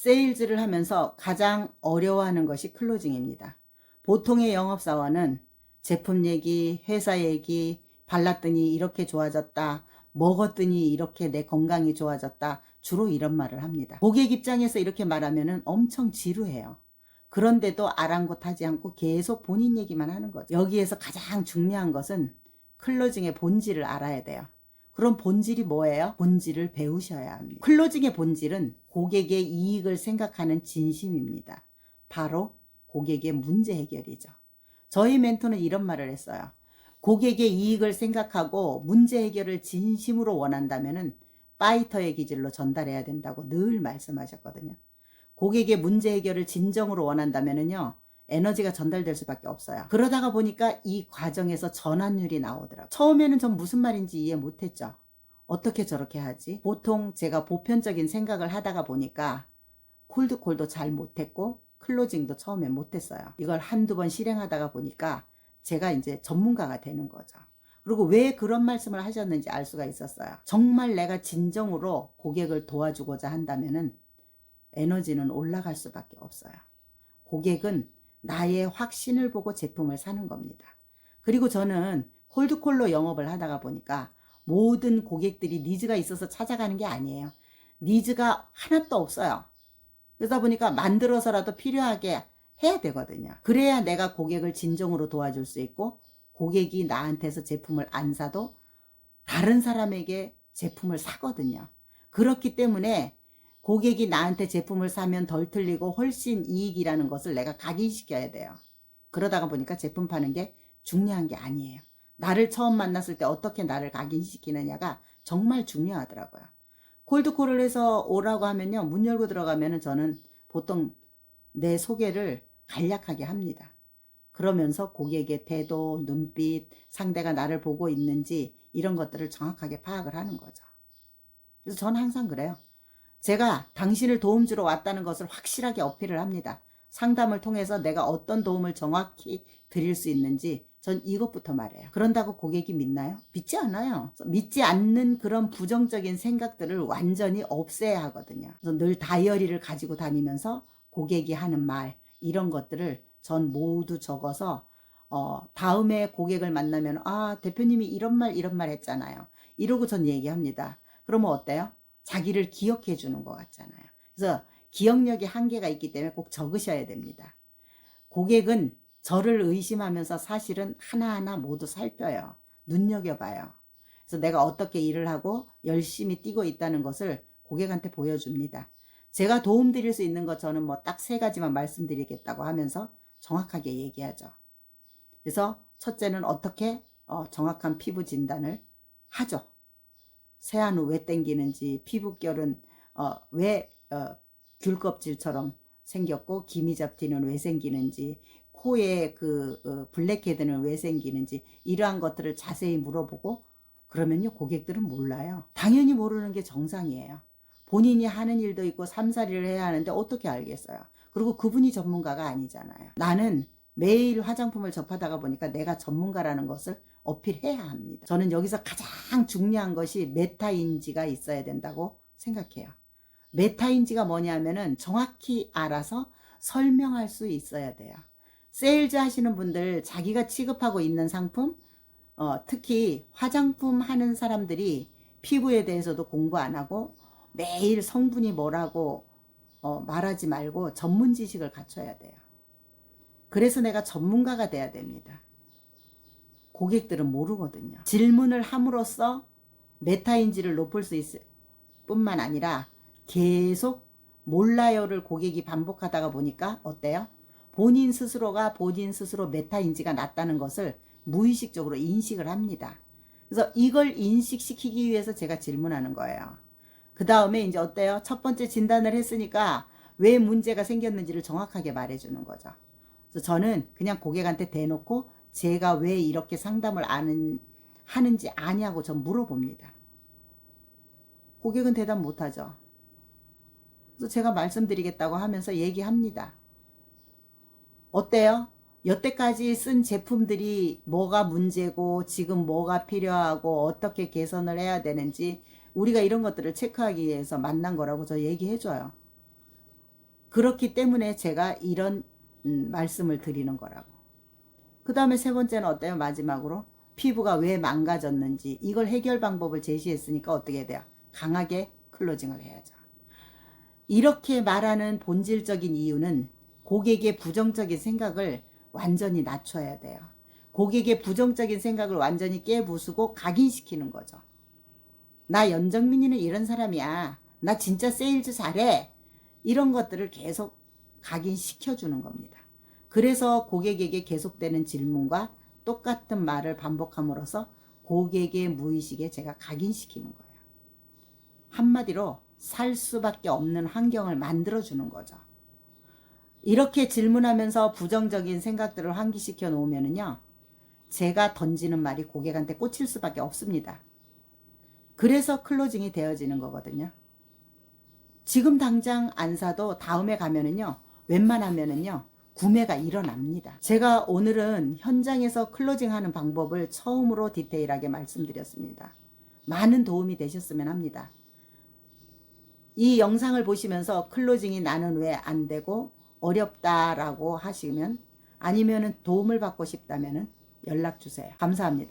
세일즈를 하면서 가장 어려워하는 것이 클로징입니다. 보통의 영업사원은 제품 얘기, 회사 얘기, 발랐더니 이렇게 좋아졌다, 먹었더니 이렇게 내 건강이 좋아졌다, 주로 이런 말을 합니다. 고객 입장에서 이렇게 말하면 엄청 지루해요. 그런데도 아랑곳하지 않고 계속 본인 얘기만 하는 거죠. 여기에서 가장 중요한 것은 클로징의 본질을 알아야 돼요. 그럼 본질이 뭐예요? 본질을 배우셔야 합니다. 클로징의 본질은 고객의 이익을 생각하는 진심입니다. 바로 고객의 문제 해결이죠. 저희 멘토는 이런 말을 했어요. 고객의 이익을 생각하고 문제 해결을 진심으로 원한다면은 파이터의 기질로 전달해야 된다고 늘 말씀하셨거든요. 고객의 문제 해결을 진정으로 원한다면은요. 에너지가 전달될 수밖에 없어요. 그러다가 보니까 이 과정에서 전환율이 나오더라고요. 처음에는 전 무슨 말인지 이해 못했죠. 어떻게 저렇게 하지? 보통 제가 보편적인 생각을 하다가 보니까 콜드콜도 잘 못했고 클로징도 처음에 못했어요. 이걸 한두 번 실행하다가 보니까 제가 이제 전문가가 되는 거죠. 그리고 왜 그런 말씀을 하셨는지 알 수가 있었어요. 정말 내가 진정으로 고객을 도와주고자 한다면은 에너지는 올라갈 수밖에 없어요. 고객은 나의 확신을 보고 제품을 사는 겁니다. 그리고 저는 콜드콜로 영업을 하다가 보니까 모든 고객들이 니즈가 있어서 찾아가는 게 아니에요. 니즈가 하나도 없어요. 그러다 보니까 만들어서라도 필요하게 해야 되거든요. 그래야 내가 고객을 진정으로 도와줄 수 있고 고객이 나한테서 제품을 안 사도 다른 사람에게 제품을 사거든요. 그렇기 때문에 고객이 나한테 제품을 사면 덜 틀리고 훨씬 이익이라는 것을 내가 각인시켜야 돼요. 그러다가 보니까 제품 파는 게 중요한 게 아니에요. 나를 처음 만났을 때 어떻게 나를 각인시키느냐가 정말 중요하더라고요. 콜드콜을 해서 오라고 하면요. 문 열고 들어가면은 저는 보통 내 소개를 간략하게 합니다. 그러면서 고객의 태도, 눈빛, 상대가 나를 보고 있는지 이런 것들을 정확하게 파악을 하는 거죠. 그래서 저는 항상 그래요. 제가 당신을 도움 주러 왔다는 것을 확실하게 어필을 합니다. 상담을 통해서 내가 어떤 도움을 정확히 드릴 수 있는지 전 이것부터 말해요. 그런다고 고객이 믿나요? 믿지 않아요. 믿지 않는 그런 부정적인 생각들을 완전히 없애야 하거든요. 늘 다이어리를 가지고 다니면서 고객이 하는 말 이런 것들을 전 모두 적어서 어, 다음에 고객을 만나면 아 대표님이 이런 말 이런 말 했잖아요. 이러고 전 얘기합니다. 그러면 어때요? 자기를 기억해 주는 것 같잖아요. 그래서 기억력이 한계가 있기 때문에 꼭 적으셔야 됩니다. 고객은 저를 의심하면서 사실은 하나하나 모두 살펴요. 눈여겨봐요. 그래서 내가 어떻게 일을 하고 열심히 뛰고 있다는 것을 고객한테 보여줍니다. 제가 도움드릴 수 있는 것 저는 뭐 딱 세 가지만 말씀드리겠다고 하면서 정확하게 얘기하죠. 그래서 첫째는 어떻게 어, 정확한 피부 진단을 하죠. 세안 후왜 땡기는지 피부결은 어, 왜 어, 귤껍질처럼 생겼고 기미 잡티는 왜 생기는지 코에 그 어, 블랙헤드는 왜 생기는지 이러한 것들을 자세히 물어보고 그러면요 고객들은 몰라요. 당연히 모르는 게 정상이에요. 본인이 하는 일도 있고 삼사리를 해야 하는데 어떻게 알겠어요. 그리고 그분이 전문가가 아니잖아요. 나는 매일 화장품을 접하다가 보니까 내가 전문가라는 것을 어필해야 합니다. 저는 여기서 가장 중요한 것이 메타인지가 있어야 된다고 생각해요. 메타인지가 뭐냐면은 정확히 알아서 설명할 수 있어야 돼요. 세일즈 하시는 분들 자기가 취급하고 있는 상품, 어, 특히 화장품 하는 사람들이 피부에 대해서도 공부 안 하고 매일 성분이 뭐라고 어, 말하지 말고 전문 지식을 갖춰야 돼요. 그래서 내가 전문가가 돼야 됩니다. 고객들은 모르거든요. 질문을 함으로써 메타인지를 높일 수 있을 뿐만 아니라 계속 몰라요를 고객이 반복하다가 보니까 어때요? 본인 스스로가 본인 스스로 메타인지가 낮다는 것을 무의식적으로 인식을 합니다. 그래서 이걸 인식시키기 위해서 제가 질문하는 거예요. 그 다음에 이제 어때요? 첫 번째 진단을 했으니까 왜 문제가 생겼는지를 정확하게 말해주는 거죠. 그래서 저는 그냥 고객한테 대놓고 제가 왜 이렇게 상담을 아는, 하는지 아냐고 전 물어봅니다. 고객은 대답 못하죠. 그래서 제가 말씀드리겠다고 하면서 얘기합니다. 어때요? 여태까지 쓴 제품들이 뭐가 문제고 지금 뭐가 필요하고 어떻게 개선을 해야 되는지 우리가 이런 것들을 체크하기 위해서 만난 거라고 저 얘기해줘요. 그렇기 때문에 제가 이런 음, 말씀을 드리는 거라고. 그 다음에 세 번째는 어때요? 마지막으로 피부가 왜 망가졌는지 이걸 해결 방법을 제시했으니까 어떻게 돼요? 강하게 클로징을 해야죠. 이렇게 말하는 본질적인 이유는 고객의 부정적인 생각을 완전히 낮춰야 돼요. 고객의 부정적인 생각을 완전히 깨부수고 각인시키는 거죠. 나 연정민이는 이런 사람이야. 나 진짜 세일즈 잘해. 이런 것들을 계속 각인시켜 주는 겁니다. 그래서 고객에게 계속되는 질문과 똑같은 말을 반복함으로써 고객의 무의식에 제가 각인시키는 거예요. 한마디로 살 수밖에 없는 환경을 만들어 주는 거죠. 이렇게 질문하면서 부정적인 생각들을 환기시켜 놓으면은요, 제가 던지는 말이 고객한테 꽂힐 수밖에 없습니다. 그래서 클로징이 되어지는 거거든요. 지금 당장 안 사도 다음에 가면은요, 웬만하면은요, 구매가 일어납니다. 제가 오늘은 현장에서 클로징 하는 방법을 처음으로 디테일하게 말씀드렸습니다. 많은 도움이 되셨으면 합니다. 이 영상을 보시면서 클로징이 나는 왜 안 되고 어렵다라고 하시면 아니면은 도움을 받고 싶다면은 연락 주세요. 감사합니다.